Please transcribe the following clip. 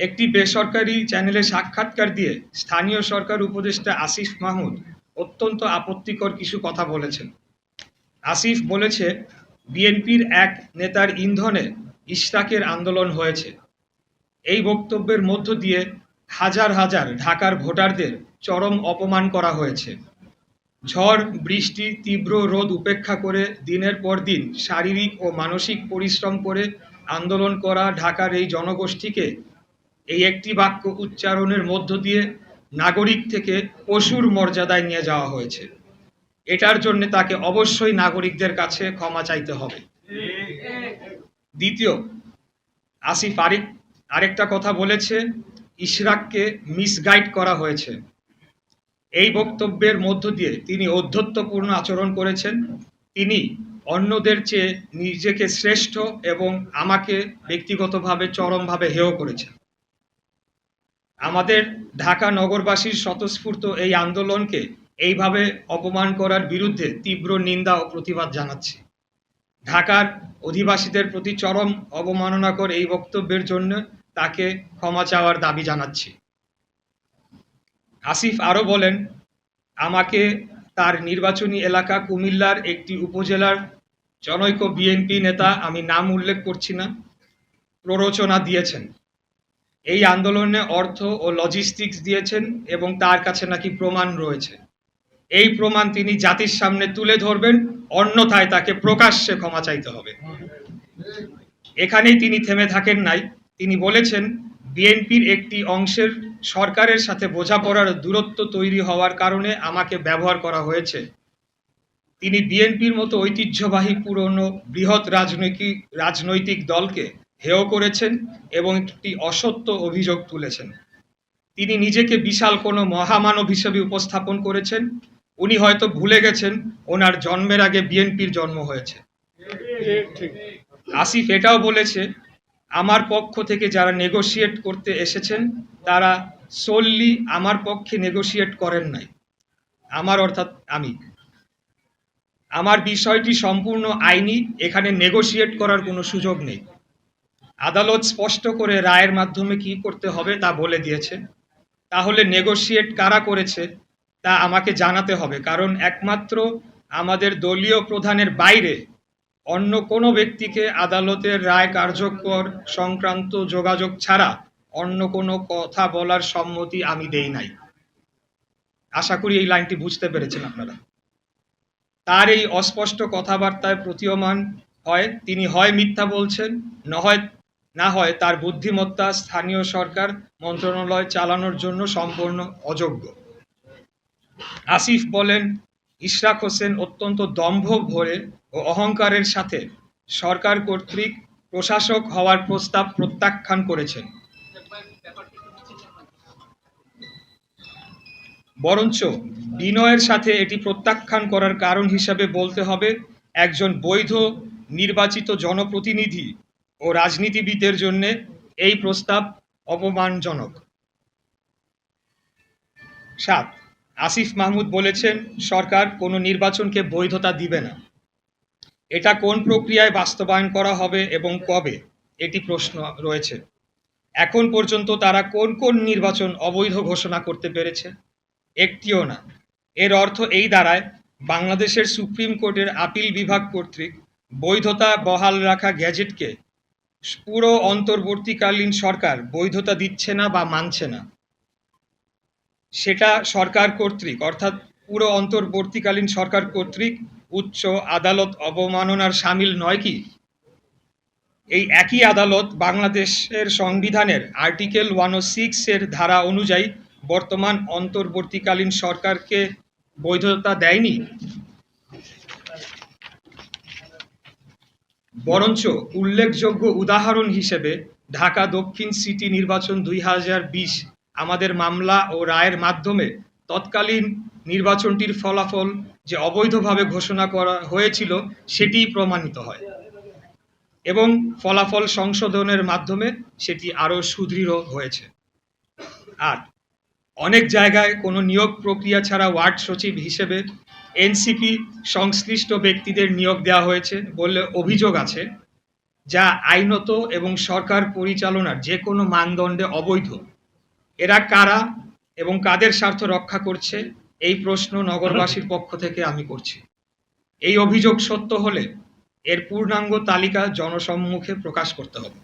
একটি বেসরকারি চ্যানেলে সাক্ষাৎকার দিয়ে স্থানীয় সরকার উপদেষ্টা আসিফ মাহমুদ অত্যন্ত আপত্তিকর কিছু কথা বলেছেন। আসিফ বলেছে, বিএনপির এক নেতার ইন্ধনে ইশরাকের আন্দোলন হয়েছে। এই বক্তব্যের মধ্য দিয়ে হাজার হাজার ঢাকার ভোটারদের চরম অপমান করা হয়েছে। ঝড়, বৃষ্টি, তীব্র রোদ উপেক্ষা করে দিনের পর দিন শারীরিক ও মানসিক পরিশ্রম করে আন্দোলন করা ঢাকার এই জনগোষ্ঠীকে এই একটি বাক্য উচ্চারণের মধ্য দিয়ে নাগরিক থেকে পশুর মর্যাদায় নিয়ে যাওয়া হয়েছে। এটার জন্য তাকে অবশ্যই নাগরিকদের কাছে ক্ষমা চাইতে হবে। দ্বিতীয়, আসিফ আরেক আরেকটা কথা বলেছে, ইশরাককে মিসগাইড করা হয়েছে। এই বক্তব্যের মধ্য দিয়ে তিনি ঔদ্ধত্যপূর্ণ আচরণ করেছেন। তিনি অন্যদের চেয়ে নিজেকে শ্রেষ্ঠ এবং আমাকে ব্যক্তিগতভাবে চরমভাবে হেয় করেছেন। আমাদের ঢাকা নগরবাসীর স্বতঃস্ফূর্ত এই আন্দোলনকে এইভাবে অপমান করার বিরুদ্ধে তীব্র নিন্দা ও প্রতিবাদ জানাচ্ছি। ঢাকার অধিবাসীদের প্রতি চরম অবমাননাকর এই বক্তব্যের জন্য তাকে ক্ষমা চাওয়ার দাবি জানাচ্ছি। আসিফ আরও বলেন, আমাকে তার নির্বাচনী এলাকা কুমিল্লার একটি উপজেলার জনৈক বিএনপি নেতা আমি নাম উল্লেখ করছি না, প্ররোচনা দিয়েছেন। এই আন্দোলনে অর্থ ও লজিস্টিক্স দিয়েছেন এবং তার কাছে নাকি প্রমাণ রয়েছে। এই প্রমাণ তিনি জাতির সামনে তুলে ধরবেন, অন্যথায় তাকে প্রকাশ্যে ক্ষমা চাইতে হবে। এখানেই তিনি থেমে থাকেন নাই। তিনি বলেছেন, বিএনপির একটি অংশের সরকারের সাথে বোঝাপড়ার দূরত্ব তৈরি হওয়ার কারণে আমাকে ব্যবহার করা হয়েছে। তিনি বিএনপির মতো ঐতিহ্যবাহী পুরনো বৃহৎ রাজনৈতিক রাজনৈতিক দলকে হেয় করেছেন এবং একটি অসত্য অভিযোগ তুলেছেন। তিনি নিজেকে বিশাল কোনো মহামানব হিসেবে উপস্থাপন করেছেন। উনি হয়তো ভুলে গেছেন, ওনার জন্মের আগে বিএনপির জন্ম হয়েছে। আসিফ এটাও বলেছে, আমার পক্ষ থেকে যারা নেগোশিয়েট করতে এসেছেন, তারা সোললি আমার পক্ষে নেগোশিয়েট করেন নাই। আমার অর্থাৎ আমি। আমার বিষয়টি সম্পূর্ণ আইনি, এখানে নেগোশিয়েট করার কোনো সুযোগ নেই। আদালত স্পষ্ট করে রায়ের মাধ্যমে কি করতে হবে তা বলে দিয়েছে। তাহলে নেগোশিয়েট কারা করেছে তা আমাকে জানাতে হবে, কারণ একমাত্র আমাদের দলীয় প্রধানের বাইরে অন্য কোনো ব্যক্তিকে আদালতের রায় কার্যকর সংক্রান্ত যোগাযোগ ছাড়া অন্য কোনো কথা বলার সম্মতি আমি দেই নাই। আশা করি এই লাইনটি বুঝতে পেরেছেন আপনারা। তার এই অস্পষ্ট কথাবার্তায় প্রতীয়মান হয়, তিনি হয় মিথ্যা বলছেন না হয় না হয় তার বুদ্ধিমত্তা স্থানীয় সরকার মন্ত্রণালয় চালানোর জন্য সম্পূর্ণ অযোগ্য। আসিফ বলেন, ইশরাক হোসেন অত্যন্ত দম্ভ ভরে ও অহংকারের সাথে সরকার কর্তৃক প্রশাসক হওয়ার প্রস্তাব প্রত্যাখ্যান করেছেন। বরঞ্চ বিনয়ের সাথে এটি প্রত্যাখ্যান করার কারণ হিসাবে বলতে হবে, একজন বৈধ নির্বাচিত জনপ্রতিনিধি ও রাজনীতিবিদের জন্য এই প্রস্তাব অপমানজনক। সাত, আসিফ মাহমুদ বলেছেন, সরকার কোনো নির্বাচনকে বৈধতা দিবে না। এটা কোন প্রক্রিয়ায় বাস্তবায়ন করা হবে এবং কবে? এটি প্রশ্ন রয়েছে। এখন পর্যন্ত তারা কোন কোন নির্বাচন অবৈধ ঘোষণা করতে পেরেছে? একটিও না। এর অর্থ এই দাঁড়ায়, বাংলাদেশের সুপ্রিম কোর্টের আপিল বিভাগ কর্তৃক বৈধতা বহাল রাখা গ্যাজেটকে পুরো অন্তর্বর্তীকালীন সরকার বৈধতা দিচ্ছে না বা মানছে না। সেটা সরকার কর্তৃক, অর্থাৎ পুরো অন্তর্বর্তীকালীন সরকার কর্তৃক উচ্চ আদালত অবমাননার সামিল নয় কি? এই একই আদালত বাংলাদেশের সংবিধানের আর্টিকেল ওয়ান ও সিক্সের ধারা অনুযায়ী বর্তমান অন্তর্বর্তীকালীন সরকারকে বৈধতা দেয়নি। বরঞ্চ উল্লেখযোগ্য উদাহরণ হিসেবে ঢাকা দক্ষিণ সিটি নির্বাচন দুই হাজার বিশ আমাদের মামলা ও রায়ের মাধ্যমে তৎকালীন নির্বাচনটির ফলাফল যে অবৈধভাবে ঘোষণা করা হয়েছিল সেটিই প্রমাণিত হয় এবং ফলাফল সংশোধনের মাধ্যমে সেটি আরও সুদৃঢ় হয়েছে। আট, অনেক জায়গায় কোনো নিয়োগ প্রক্রিয়া ছাড়া ওয়ার্ড সচিব হিসেবে এনসিপি সংশ্লিষ্ট ব্যক্তিদের নিয়োগ দেওয়া হয়েছে বলে অভিযোগ আছে, যা আইনত এবং সরকার পরিচালনার যে কোনো মানদণ্ডে অবৈধ। এরা কারা এবং কাদের স্বার্থ রক্ষা করছে, এই প্রশ্ন নগরবাসীর পক্ষ থেকে আমি করছি। এই অভিযোগ সত্য হলে এর পূর্ণাঙ্গ তালিকা জনসম্মুখে প্রকাশ করতে হবে।